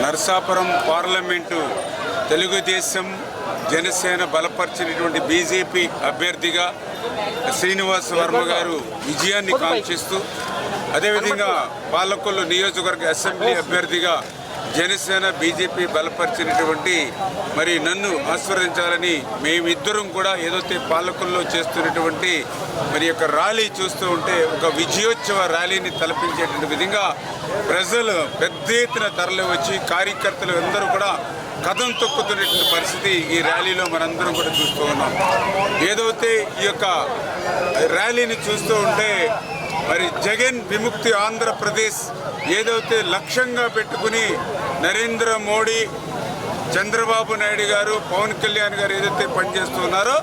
Narasapuram parliament Telugu Desam Janasena బలపరిచినటువంటి BJP అభ్యర్థిగా శ్రీనివాస్ వర్మ గారు విజయాన్ని కాంక్షిస్తూ అదేవిధంగా పాలకొల్లు నియోజకవర్గ అసెంబ్లీ అభ్యర్థిగా జనసేన బీజేపీ బలపరిచినటువంటి మరి నన్ను ఆస్వాదించాలని మేమిద్దరం కూడా ఏదైతే పాలకుల్లో చేస్తున్నటువంటి మరి యొక్క ర్యాలీ చూస్తూ ఉంటే ఒక విజయోత్సవ ర్యాలీని తలపించేటువంటి విధంగా ప్రజలు పెద్ద ఎత్తున తరలి వచ్చి కార్యకర్తలు అందరూ కూడా కథం తొక్కుతున్నటువంటి పరిస్థితి ఈ ర్యాలీలో మనందరం కూడా చూస్తూ ఉన్నాం. ఏదైతే ఈ యొక్క ర్యాలీని చూస్తూ ఉంటే మరి జగన్ విముక్తి ఆంధ్రప్రదేశ్ ఏదైతే లక్ష్యంగా పెట్టుకుని నరేంద్ర మోడీ చంద్రబాబు నాయుడు గారు పవన్ కళ్యాణ్ గారు ఏదైతే పనిచేస్తున్నారో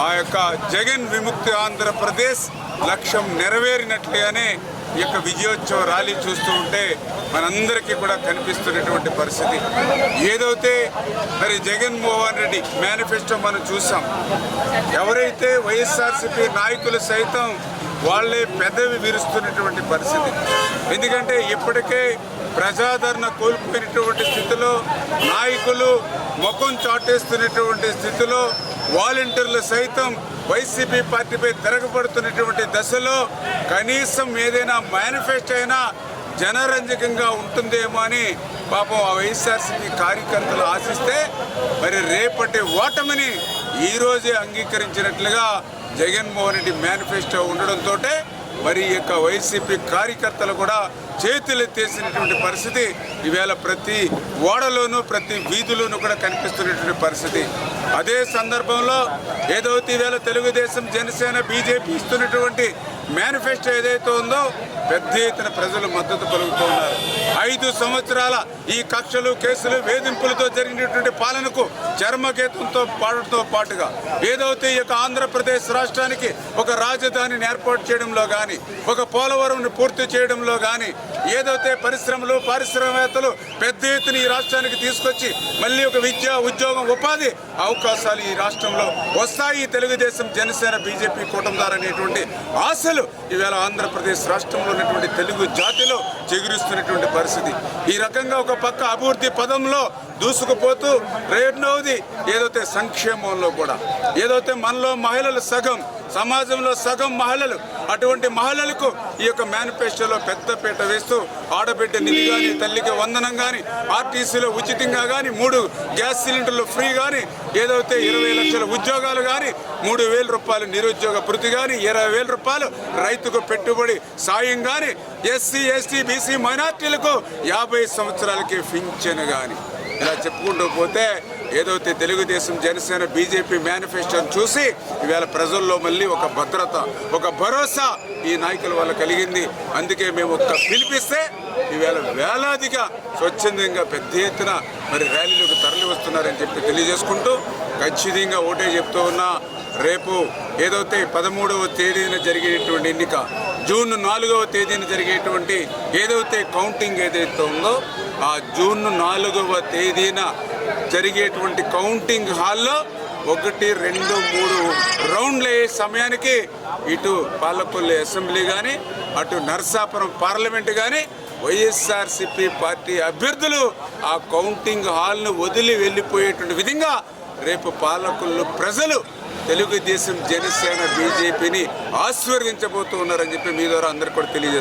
ఆ యొక్క జగన్ విముక్తి ఆంధ్రప్రదేశ్ లక్ష్యం నెరవేరినట్లుగానే ఈ యొక్క విజయోత్సవ ర్యాలీ చూస్తూ ఉంటే మనందరికీ కూడా కనిపిస్తున్నటువంటి పరిస్థితి. ఏదైతే మరి జగన్మోహన్ రెడ్డి మేనిఫెస్టో మనం చూసాం ఎవరైతే వైఎస్ఆర్సీపీ నాయకులు సైతం వాళ్ళే పెదవి విరుస్తున్నటువంటి పరిస్థితి. ఎందుకంటే ఇప్పటికే ప్రజాదరణ కోల్పోయినటువంటి స్థితిలో నాయకులు ముఖం చాటేస్తున్నటువంటి స్థితిలో వాలంటీర్లు సైతం వైసీపీ పార్టీపై తిరగబడుతున్నటువంటి దశలో కనీసం ఏదైనా మేనిఫెస్టో అయినా జనరంజకంగా ఉంటుందేమో అని పాపం ఆ వైఎస్ఆర్సీపీ కార్యకర్తలు ఆశిస్తే మరి రేపటి ఓటమిని ఈరోజే అంగీకరించినట్లుగా జగన్మోహన్ రెడ్డి మేనిఫెస్టో ఉండడంతో మరి ఈ యొక్క వైసీపీ కార్యకర్తలు కూడా చేతులెత్తేసినటువంటి పరిస్థితి. ఈవేళ ప్రతి ఓడలోనూ ప్రతి వీధిలోనూ కూడా కనిపిస్తున్నటువంటి పరిస్థితి. అదే సందర్భంలో ఏదైతే ఈవేళ తెలుగుదేశం జనసేన బీజేపీ ఇస్తున్నటువంటి మేనిఫెస్టో ఏదైతే ఉందో పెద్ద ఎత్తున ప్రజలు మద్దతు పలుకుతూ ఉన్నారు. ఐదు సంవత్సరాల ఈ కక్షలు కేసులు వేధింపులతో జరిగినటువంటి పాలనకు చర్మగీతంతో పాడటంతో పాటుగా ఏదైతే ఈ యొక్క ఆంధ్రప్రదేశ్ రాష్ట్రానికి ఒక రాజధానిని ఏర్పాటు చేయడంలో కానీ ఒక పోలవరంను పూర్తి చేయడంలో కానీ ఏదైతే పరిశ్రమలు పారిశ్రామికవేత్తలు పెద్ద ఎత్తున ఈ రాష్ట్రానికి తీసుకొచ్చి మళ్ళీ ఒక విద్య ఉద్యోగం ఉపాధి అవకాశాలు ఈ రాష్ట్రంలో వస్తాయి. తెలుగుదేశం జనసేన బీజేపీ కూటమిదారనేటువంటి ద్వారా అనేటువంటి ఆశలు ఈవేళ ఆంధ్రప్రదేశ్ రాష్ట్రంలో ఉన్నటువంటి తెలుగు జాతిలో చెగురిస్తున్నటువంటి పరిస్థితి. ఈ రకంగా ఒక పక్క అభివృద్ధి పదంలో దూసుకుపోతూ రెండవది ఏదైతే సంక్షేమంలో కూడా ఏదైతే మనలో మహిళలు సగం సమాజంలో సగం మహిళలు అటువంటి మహిళలకు ఈ యొక్క మేనిఫెస్టోలో పెద్దపీట వేస్తూ ఆడబిడ్డ నిధి కానీ తల్లికి వందనం కానీ ఆర్టీసీలో ఉచితంగా కానీ మూడు గ్యాస్ సిలిండర్లు ఫ్రీ కానీ ఏదైతే ఇరవై లక్షల ఉద్యోగాలు కానీ మూడు వేల రూపాయలు నిరుద్యోగ భృతి కానీ ఇరవై వేల రూపాయలు రైతుకు పెట్టుబడి సాయం కానీ ఎస్సీ ఎస్టీ బీసీ మైనార్టీలకు యాభై సంవత్సరాలకి ఫించను కానీ ఇలా చెప్పుకుంటూ పోతే ఏదైతే తెలుగుదేశం జనసేన బీజేపీ మేనిఫెస్టోని చూసి ఇవాళ ప్రజల్లో మళ్ళీ ఒక భద్రత ఒక భరోసా ఈ నాయకుల వల్ల కలిగింది. అందుకే మేము ఒక్క పిలిపిస్తే ఈవేళ వేలాదిగా స్వచ్ఛందంగా పెద్ద ఎత్తున మరి ర్యాలీలకు తరలి వస్తున్నారని చెప్పి తెలియజేసుకుంటూ ఖచ్చితంగా ఓటే చెప్తూ ఉన్నా రేపు ఏదైతే పదమూడవ తేదీన జరిగేటువంటి ఎన్నిక జూన్ నాలుగవ తేదీన జరిగేటువంటి ఏదైతే కౌంటింగ్ ఏదైతే ఉందో ఆ జూన్ నాలుగవ తేదీన జరిగేటువంటి కౌంటింగ్ హాల్లో ఒకటి రెండు మూడు రౌండ్లు అయ్యే సమయానికి ఇటు పాలకొల్లు అసెంబ్లీ కానీ అటు నర్సాపురం పార్లమెంట్ కానీ వైఎస్ఆర్సిపి పార్టీ అభ్యర్థులు ఆ కౌంటింగ్ హాల్ను వదిలి వెళ్ళిపోయేటువంటి విధంగా రేపు పాలకులు ప్రజలు తెలుగుదేశం జనసేన బీజేపీని ఆశీర్వదించబోతూ ఉన్నారని చెప్పి మీ ద్వారా అందరికీ కూడా తెలియజేస్తారు